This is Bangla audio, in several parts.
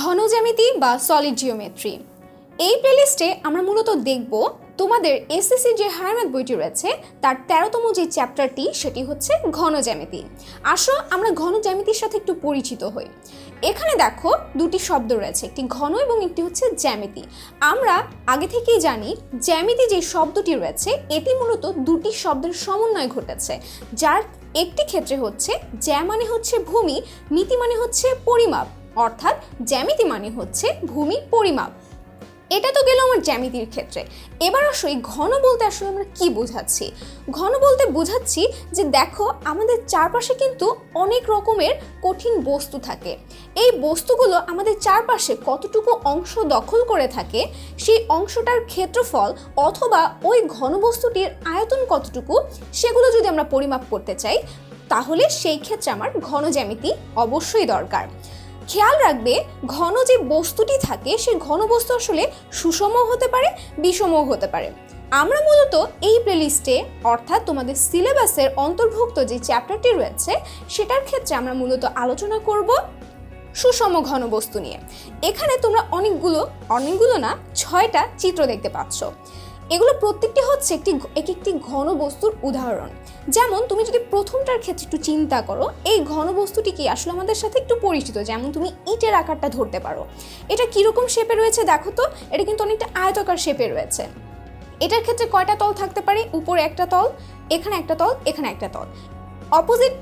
ঘন জ্যামিতি বা সলিড জিওমেট্রি এই প্লেলিস্টে আমরা মূলত দেখব তোমাদের এসএসসি যে হায়ামাত বইটি রয়েছে, তার তেরোতম যে চ্যাপ্টারটি সেটি হচ্ছে ঘন জ্যামিতি। আসো আমরা ঘন জ্যামিতির সাথে একটু পরিচিত হই। এখানে দেখো দুটি শব্দ রয়েছে, একটি ঘন এবং একটি হচ্ছে জ্যামিতি। আমরা আগে থেকেই জানি জ্যামিতি যে শব্দটি রয়েছে, এটি মূলত দুটি শব্দের সমন্বয় ঘটেছে। যার একটি ক্ষেত্রে হচ্ছে জ্যা মানে হচ্ছে ভূমি মিতি মানে হচ্ছে পরিমাপ। অর্থাৎ জ্যামিতি মানে হচ্ছে ভূমি পরিমাপ। এটা তো গেল আমার জ্যামিতির ক্ষেত্রে। এবার আসো এই ঘন বলতে আসলে আমরা কি বোঝাচ্ছি? ঘন বলতে বোঝাচ্ছি যে দেখো, আমাদের চারপাশে কিন্তু অনেক রকমের কঠিন বস্তু থাকে। এই বস্তুগুলো আমাদের চারপাশে কতটুকু অংশ দখল করে থাকে, সেই অংশটার ক্ষেত্রফল অথবা ওই ঘন বস্তুটির আয়তন কতটুকু, সেগুলো যদি আমরা পরিমাপ করতে চাই, তাহলে সেই ক্ষেত্রে আমার ঘন জ্যামিতি অবশ্যই দরকার। খেয়াল রাখবে, ঘন যে বস্তুটি থাকে সেই ঘন বস্তু আসলে সুষম হতে পারে বিষমও হতে পারে। আমরা মূলত এই প্লেলিস্টে অর্থাৎ তোমাদের সিলেবাসের অন্তর্ভুক্ত যে চ্যাপ্টারটি রয়েছে, সেটার ক্ষেত্রে আমরা মূলত আলোচনা করব সুষম ঘন বস্তু নিয়ে। এখানে তোমরা অনেকগুলো অনেকগুলো না, ছয়টা চিত্র দেখতে পাচ্ছ। এগুলো প্রত্যেকটি হচ্ছে একটি এক একটি ঘন বস্তুর উদাহরণ। যেমন তুমি যদি প্রথমটার ক্ষেত্রে একটু চিন্তা করো, এই ঘন বস্তুটি কি আসলে আমাদের সাথে একটু পরিচিত? যেমন তুমি ইটের আকারটা ধরতে পারো। এটা কীরকম শেপে রয়েছে দেখো তো, এটা কিন্তু অনেকটা আয়তাকার শেপে রয়েছে। এটার ক্ষেত্রে কয়টা তল থাকতে পারে? উপরে একটা তল, এখানে একটা তল, এখানে একটা তল। অপোজিট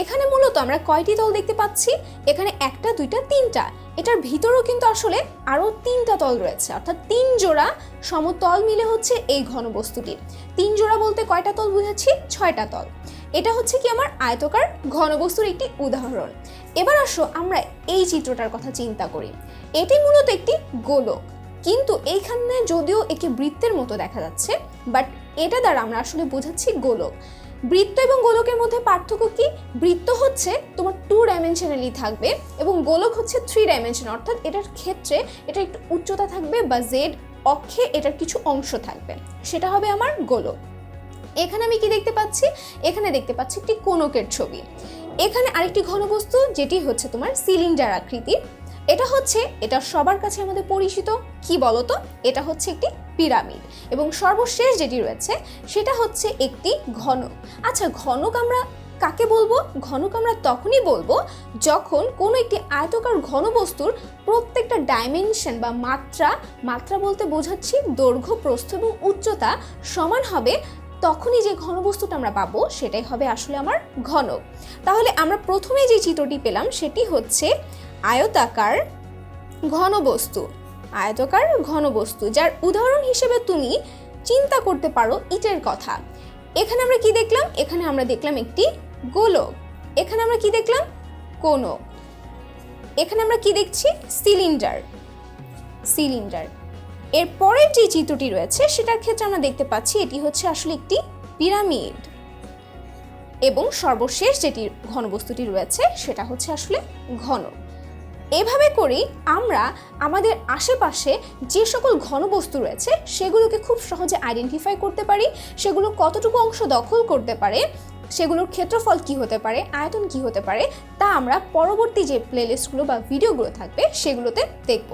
এখানে মূলত আমরা কয়টি তল দেখতে পাচ্ছি? এখানে একটা, দুইটা, তিনটা। এটার ভিতরেও কিন্তু আসলে আরও তিনটা তল রয়েছে। অর্থাৎ তিন জোড়া সমতল মিলে হচ্ছে এই ঘনবস্তুটি। তিন জোড়া বলতে কয়টা তল বুঝাচ্ছি? ছয়টা তল এটা হচ্ছে কি আমার আয়তকার ঘনবস্তুর একটি উদাহরণ। এবার আসো আমরা এই চিত্রটার কথা চিন্তা করি। এটি মূলত একটি গোলক। কিন্তু এইখানে যদিও একে বৃত্তের মতো দেখা যাচ্ছে, বাট এটা দ্বারা আমরা আসলে বোঝাচ্ছি গোলক। বৃত্ত এবং গোলকের মধ্যে পার্থক্য কি? বৃত্ত হচ্ছে তোমার টু ডাইমেনশনালি থাকবে এবং গোলক হচ্ছে থ্রি ডাইমেনশন অর্থাৎ এটার ক্ষেত্রে এটা একটু উচ্চতা থাকবে বা জেড অক্ষে এটার কিছু অংশ থাকবে। সেটা হবে আমার গোলক। এখানে আমি কি দেখতে পাচ্ছি? এখানে দেখতে পাচ্ছি একটি কোনকের ছবি। এখানে আরেকটি ঘনবস্তু যেটি হচ্ছে তোমার সিলিন্ডার আকৃতির। এটা হচ্ছে, এটা সবার কাছে আমাদের পরিচিত। কি বলতো? এটা হচ্ছে একটি পিরামিড। এবং সর্বশেষ যেটি রয়েছে, সেটা হচ্ছে একটি ঘনক। আচ্ছা ঘনক আমরা কাকে বলব? ঘনক আমরা তখনই বলব যখন কোনো একটি আয়তকার ঘনবস্তুর প্রত্যেকটা ডাইমেনশন বা মাত্রা মাত্রা বলতে বোঝাচ্ছি দৈর্ঘ্য, প্রস্থ এবং উচ্চতা সমান হবে তখনই যে ঘনবস্তুটা আমরা পাবো, সেটাই হবে আসলে আমার ঘনক। তাহলে আমরা প্রথমে যে চিত্রটি পেলাম, সেটি হচ্ছে আয়তাকার ঘনবস্তু। আয়তকার ঘনবস্তু যার উদাহরণ হিসেবে তুমি চিন্তা করতে পারো ইটের কথা। এখানে আমরা কি দেখলাম? এখানে আমরা দেখলাম একটি গোলক। এখানে আমরা কি দেখলাম? কোনক। এখানে আমরা কি দেখছি? সিলিন্ডার। সিলিন্ডার। এর পরের যে চিত্রটি রয়েছে, সেটার ক্ষেত্রে আমরা দেখতে পাচ্ছি এটি হচ্ছে আসলে একটি পিরামিড। এবং সর্বশেষ যেটি ঘনবস্তুটি রয়েছে, সেটা হচ্ছে আসলে ঘন এভাবে করেই আমরা আমাদের আশেপাশে যে সকল ঘনবস্তু রয়েছে, সেগুলোকে খুব সহজে আইডেন্টিফাই করতে পারি, সেগুলো কতটুকু অংশ দখল করতে পারে, সেগুলোর ক্ষেত্রফল কি হতে পারে, আয়তন কি হতে পারে, তা আমরা পরবর্তী যে প্লেলিস্টগুলো বা ভিডিওগুলো থাকবে, সেগুলোতে দেখব।